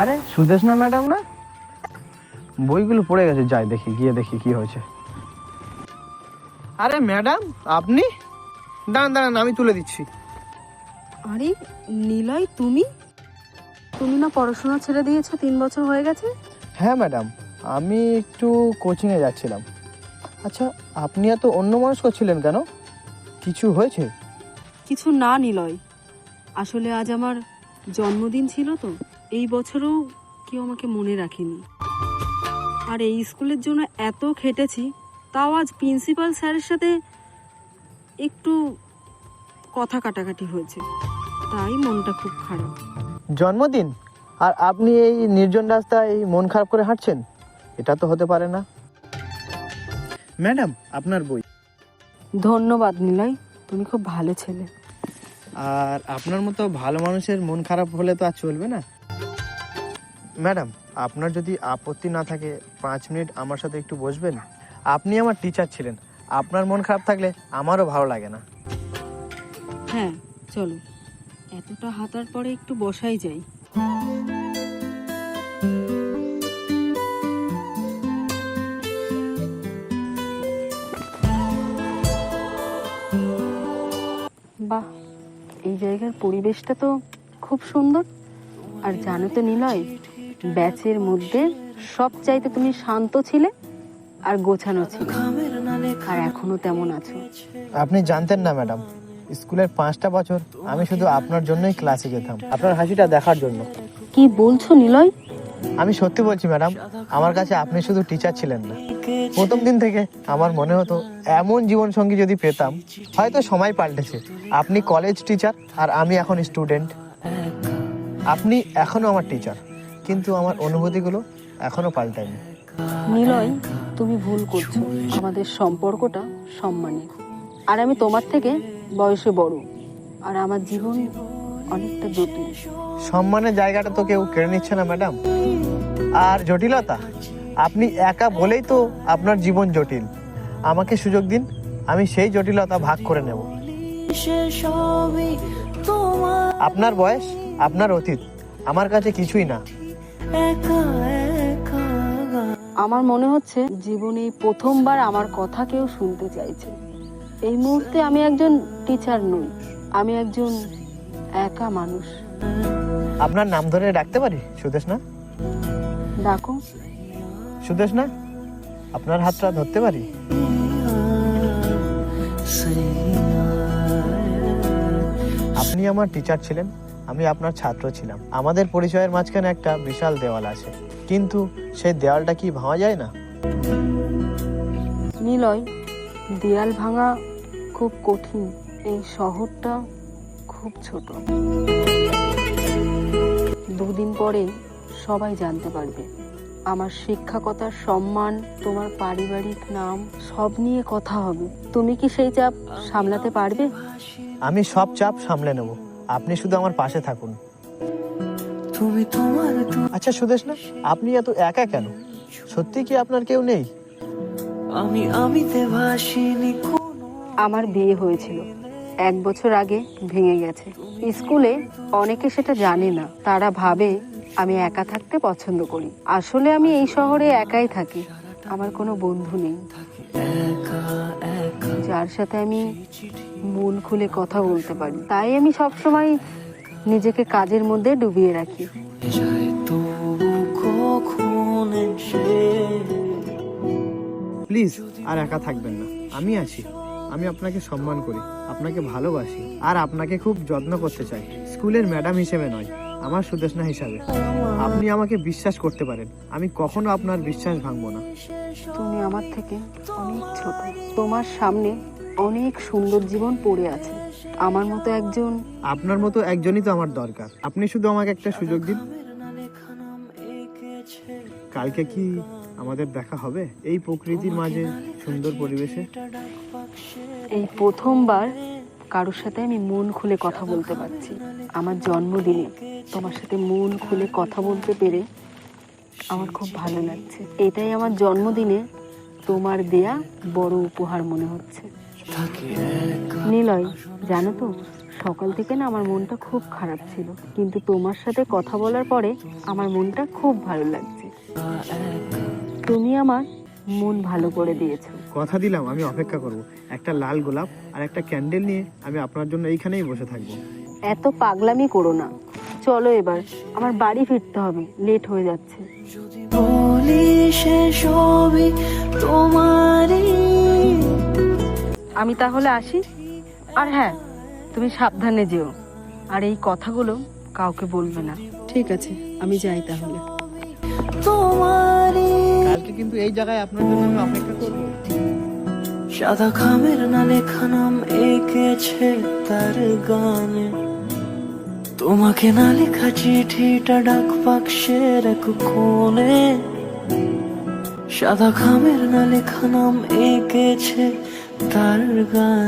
আরে সুদেশনা ম্যাডাম না? বইগুলো পড়ে গেছে যাই দেখি গিয়ে দেখি কি হয়েছে। আরে ম্যাডাম আপনি? দাঁড়ান দাঁড়ান আমি তুলে দিচ্ছি। আরে নিলয় তুমি? তুমি না পড়াশোনা ছেড়ে দিয়েছ তিন বছর হয়ে গেছে? হ্যাঁ ম্যাডাম আমি একটু কোচিংয়ে যাচ্ছিলাম। আচ্ছা আপনি এত অন্য মানুষ ছিলেন কেন? কিছু হয়েছে? কিছু না নিলয়। আসলে আজ আমার জন্মদিন ছিল তো। এই বছরও কেউ আমাকে মনে রাখেনি। আর এই স্কুলের জন্য এত খেটেছি তাও আজ প্রিন্সিপাল স্যারের সাথে একটু কথা কাটাকাটি হয়েছে। তাই মনটা খুব খারাপ। জন্মদিন? আর আপনি এই নির্জন রাস্তায় মন খারাপ করে হাঁটছেন? এটা তো হতে পারে না। ম্যাডাম আপনার বই। ধন্যবাদ নিলয় তুমি খুব ভালো ছেলে। আর আপনার মতো ভালো মানুষের মন খারাপ হলে তো আর চলবে না। ম্যাডাম, আপনার যদি আপত্তি না থাকে, পাঁচ মিনিট আমার সাথে একটু বসবেন। আপনি আমার টিচার ছিলেন। আপনার মন খারাপ থাকলে আমারও ভালো লাগে না। হ্যাঁ চলো এতটা হাতার পরে একটু বসাই যাই। বাহ, এই জায়গার পরিবেশটা তো খুব সুন্দর। আর জানো তো নিলয় ব্যাচের মধ্যে সব চাইতে তুমি শান্ত ছিলে আর গোছানো ছিলে। আর এখনও তেমন আছো। আপনি জানতেন না ম্যাডাম। স্কুলের পাঁচটা বছর আমি শুধু আপনার জন্যই ক্লাসে যেতাম। আপনার হাসিটা দেখার জন্য। কি বলছো নিলয়? আমি সত্যি বলছি ম্যাডাম আমার কাছে আপনি শুধু টিচার ছিলেন না। প্রথম দিন থেকে আমার মনে হতো এমন জীবন সঙ্গী যদি পেতাম হয়তো সময় পাল্টেছে। আপনি কলেজ টিচার আর আমি এখন স্টুডেন্ট আপনি এখনও আমার টিচার কিন্তু আমার অনুভূতিগুলো এখনও পাল্টায়নি। নিলয় তুমি ভুল করছ। আমাদের সম্পর্কটা সম্মানের। আর আমি তোমার থেকে বয়সে বড়। আর আমার জীবন অনেকটা জটিল। সম্মানের জায়গাটা তো কেউ কেড়ে নিচ্ছে না ম্যাডাম। আর জটিলতা আপনি একা বলেই তো আপনার জীবন জটিল। আমাকে সুযোগ দিন আমি সেই জটিলতা ভাগ করে নেব। আপনার বয়স আপনার অতীত আমার কাছে কিছুই না। আমার মনে হচ্ছে জীবনে প্রথমবার আমার কথা কেউ শুনতে চাইছে। এই মুহূর্তে আমি একজন টিচার নই আমি একজন একা মানুষ। আপনার নাম ধরে ডাকতে পারি সুদেশ না ডাকো। সুদেশ না আপনার হাতটা ধরতে পারি? আপনি আমার টিচার ছিলেন? আমি আপনার ছাত্র ছিলাম। আমাদের পরিচয়ের মাঝখানে একটা বিশাল দেওয়াল আছে। কিন্তু সেই দেওয়ালটা কি ভাঙা যায় না? নিলয় দেয়াল ভাঙা খুব কঠিন। এই শহরটা খুব ছোট। দুদিন পরে সবাই জানতে পারবে। আমার শিক্ষকতার সম্মান তোমার পারিবারিক নাম সব নিয়ে কথা হবে। তুমি কি সেই চাপ সামলাতে পারবে? আমি সব চাপ সামলে নেব। আপনি শুধু আমার পাশে থাকুন। তুমি তোমার আচ্ছা সুদেশ না আপনি এত একা কেন? সত্যি কি আপনার কেউ নেই? আমি আমি আমার বিয়ে হয়েছিল। এক বছর আগে ভেঙে গেছে। স্কুলে অনেকে সেটা জানে না। তারা ভাবে আমি একা থাকতে পছন্দ করি। আসলে আমি এই শহরে একাই থাকি। আমার কোনো বন্ধু নেই। একা একা। যার সাথে আমি মন খুলে কথা বলতে পারি। তাই আমি সবসময় নিজেকে কাজের মধ্যে ডুবিয়ে রাখি। প্লিজ আর একা থাকবেন না। আমি আছি। আমি আপনাকে সম্মান করি আপনাকে ভালোবাসি আর আপনাকে খুব যত্ন করতে চাই। স্কুলের ম্যাডাম হিসেবে নয় আমার সুদেশনা হিসাবে। আপনি আমাকে বিশ্বাস করতে পারেন আমি কখনো আপনার বিশ্বাস ভাঙবো না। তুমি আমার থেকে অনেক ছোট। তোমার সামনে অনেক সুন্দর জীবন পড়ে আছে। আমার মতো একজন আপনার মতো একজনই তো আমার দরকার। আপনি শুধু আমাকে একটা সুযোগ দিন। কালকে কি আমাদের দেখা হবে? এই প্রকৃতির মাঝে সুন্দর পরিবেশে? এই প্রথমবার কারোর সাথে আমি মন খুলে কথা বলতে পারছি। আমার জন্মদিনে তোমার সাথে মন খুলে কথা বলতে পেরে আমার খুব ভালো লাগছে। এটাই আমার জন্মদিনে তোমার দেয়া বড় উপহার মনে হচ্ছে। নিলয় জানো তো সকাল থেকে না আমার মনটা খুব খারাপ ছিল। কিন্তু তোমার সাথে কথা বলার পরে আমার মনটা খুব ভালো লাগছে। তুমি আমার মন ভালো করে দিয়েছ। কথা দিলাম আমি অপেক্ষা করব। একটা লাল গোলাপ আর একটা ক্যান্ডেল নিয়ে আমি আপনার জন্য এইখানেই বসে থাকব। এত পাগলামি করো না। চলো এবার আমার বাড়ি ফিরতে হবে লেট হয়ে যাচ্ছে। বলি সে সবই তোমারই আমি তাহলে আসি? আর হ্যাঁ তুমি সাবধানে যেও। আর এই কথাগুলো কাউকে বলবে না। ঠিক আছে আমি যাই তাহলে। তোমারই কালকে কিন্তু এই জায়গায় আপনার জন্য আমি অপেক্ষা করব। সাদা খামের না লেখা নাম এঁকেছে তার গানে। তোমাকে না লেখা চিঠিটা ডাক বাক্সের এক কোণে। সাদা খামের না লেখা নাম এঁকেছে তার গান